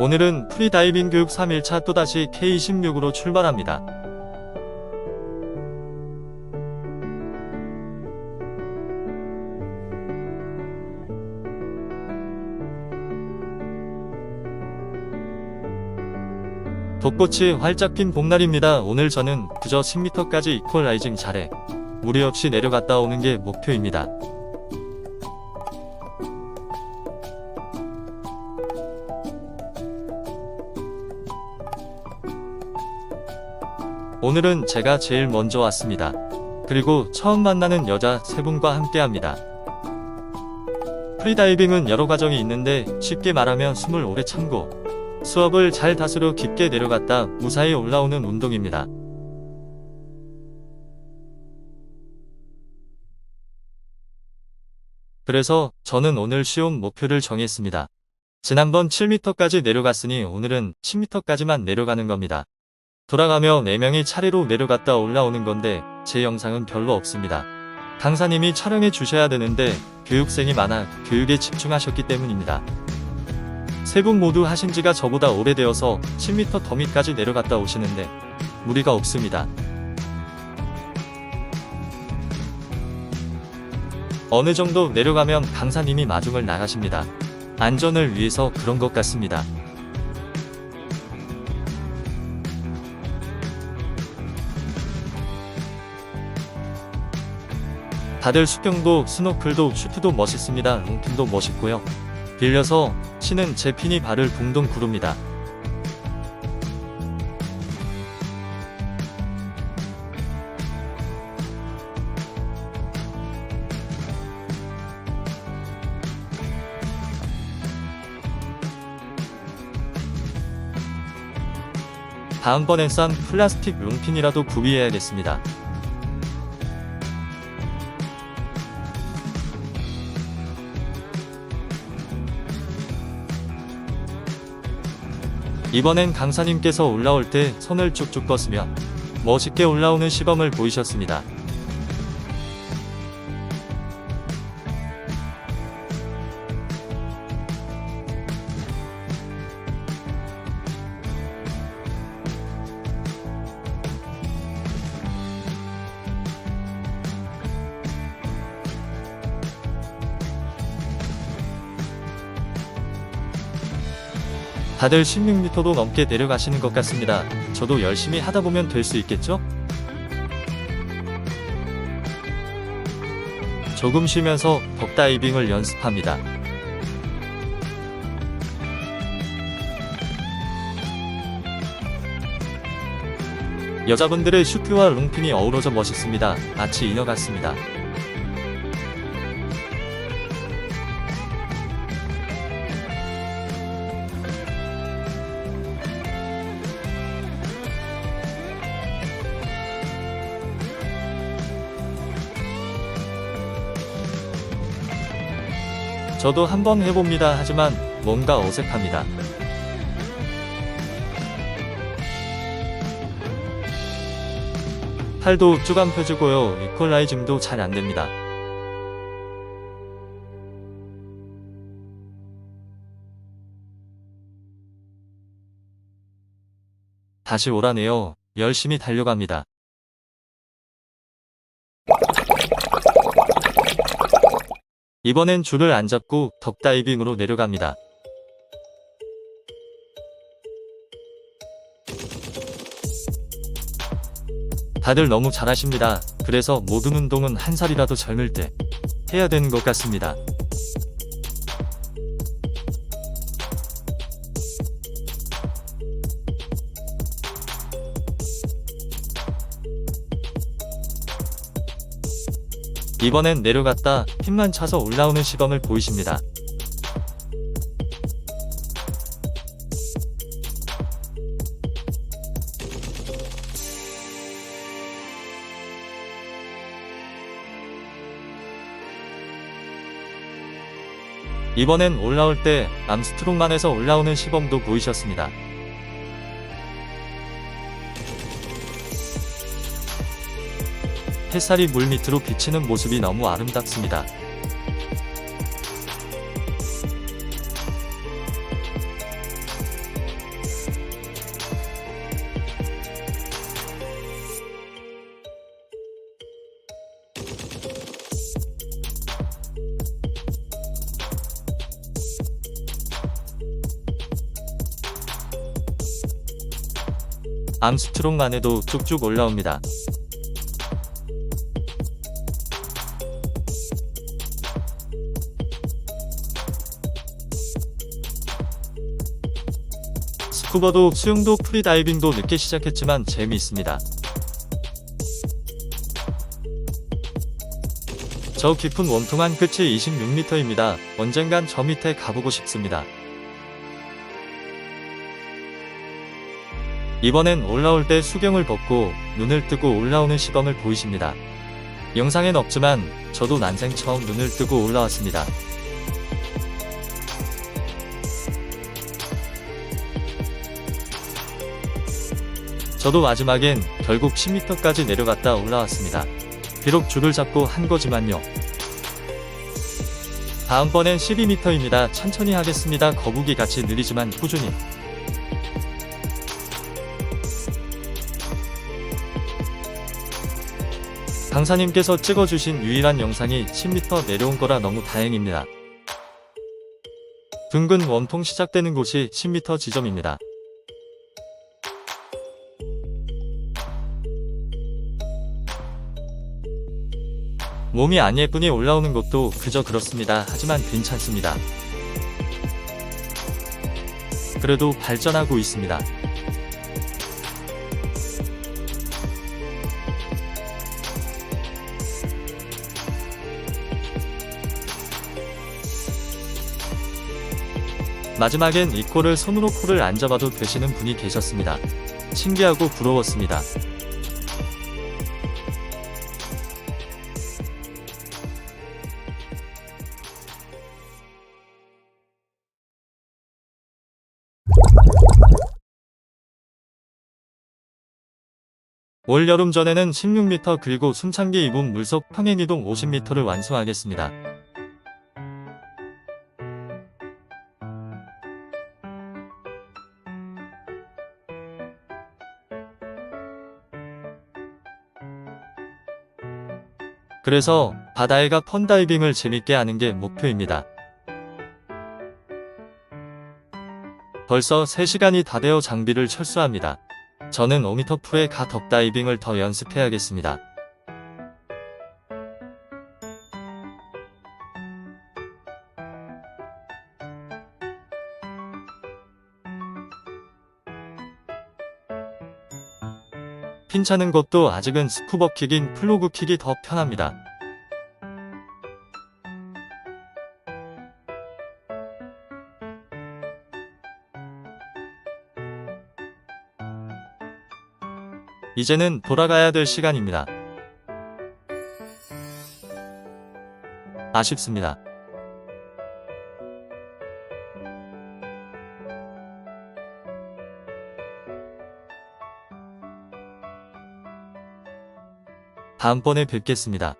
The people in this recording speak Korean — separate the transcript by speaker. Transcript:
Speaker 1: 오늘은 프리다이빙 교육 3일차 또다시 K26으로 출발합니다. 벚꽃이 활짝 핀 봄날입니다. 오늘 저는 그저 10m까지 이퀄라이징 잘해 무리 없이 내려갔다 오는 게 목표입니다. 오늘은 제가 제일 먼저 왔습니다. 그리고 처음 만나는 여자 세 분과 함께 합니다. 프리다이빙은 여러 과정이 있는데 쉽게 말하면 숨을 오래 참고 수업을 잘 다스려 깊게 내려갔다 무사히 올라오는 운동입니다. 그래서 저는 오늘 쉬운 목표를 정했습니다. 지난번 7m까지 내려갔으니 오늘은 10m까지만 내려가는 겁니다. 돌아가며 4명이 차례로 내려갔다 올라오는 건데 제 영상은 별로 없습니다. 강사님이 촬영해 주셔야 되는데 교육생이 많아 교육에 집중하셨기 때문입니다. 세 분 모두 하신 지가 저보다 오래되어서 10m 더미까지 내려갔다 오시는데 무리가 없습니다. 어느 정도 내려가면 강사님이 마중을 나가십니다. 안전을 위해서 그런 것 같습니다. 다들 수평도 스노클도 슈트도 멋있습니다. 롱핀도 멋있고요. 빌려서 치는 제 핀이 발을 붕동 구릅니다. 다음번엔 싼 플라스틱 롱핀이라도 구비해야겠습니다. 이번엔 강사님께서 올라올 때 손을 쭉쭉 뻗으며 멋있게 올라오는 시범을 보이셨습니다. 다들 16m도 넘게 내려가시는 것 같습니다. 저도 열심히 하다 보면 될 수 있겠죠? 조금 쉬면서 덕다이빙을 연습합니다. 여자분들의 슈트와 롱핀이 어우러져 멋있습니다. 마치 인어 같습니다. 저도 한번 해봅니다. 하지만 뭔가 어색합니다. 팔도 쭉안 펴지고요. 이퀄라이징도 잘 안됩니다. 다시 오라네요. 열심히 달려갑니다. 이번엔 줄을 안 잡고 덕다이빙으로 내려갑니다. 다들 너무 잘하십니다. 그래서 모든 운동은 한 살이라도 젊을 때 해야 되는 것 같습니다. 이번엔 내려갔다 힘만 차서 올라오는 시범을 보이십니다. 이번엔 올라올 때 암스트롱만에서 올라오는 시범도 보이셨습니다. 햇살이 물 밑으로 비치는 모습이 너무 아름답습니다. 암스트롱만 해도 쭉쭉 올라옵니다. 스쿠버도 수영도 프리다이빙도 늦게 시작했지만 재미있습니다. 저 깊은 원통한 끝이 26m입니다. 언젠간 저 밑에 가보고 싶습니다. 이번엔 올라올 때 수경을 벗고 눈을 뜨고 올라오는 시범을 보이십니다. 영상엔 없지만 저도 난생 처음 눈을 뜨고 올라왔습니다. 저도 마지막엔 결국 10m까지 내려갔다 올라왔습니다. 비록 줄을 잡고 한 거지만요. 다음번엔 12m입니다. 천천히 하겠습니다. 거북이 같이 느리지만 꾸준히. 강사님께서 찍어주신 유일한 영상이 10m 내려온 거라 너무 다행입니다. 둥근 원통 시작되는 곳이 10m 지점입니다. 몸이 안 예쁘니 올라오는 것도 그저 그렇습니다. 하지만 괜찮습니다. 그래도 발전하고 있습니다. 마지막엔 이 코를 손으로 코를 안 잡아도 되시는 분이 계셨습니다. 신기하고 부러웠습니다. 올 여름 전에는 16m 그리고 숨참기 2분 물속 평행이동 50m를 완수하겠습니다. 그래서 바다에 가 펀다이빙을 재밌게 하는 게 목표입니다. 벌써 3시간이 다 되어 장비를 철수합니다. 저는 5m 풀에 가 덕다이빙을 더 연습해야겠습니다. 핀 차는 것도 아직은 스쿠버 킥인 플로그 킥이 더 편합니다. 이제는 돌아가야 될 시간입니다. 아쉽습니다. 다음번에 뵙겠습니다.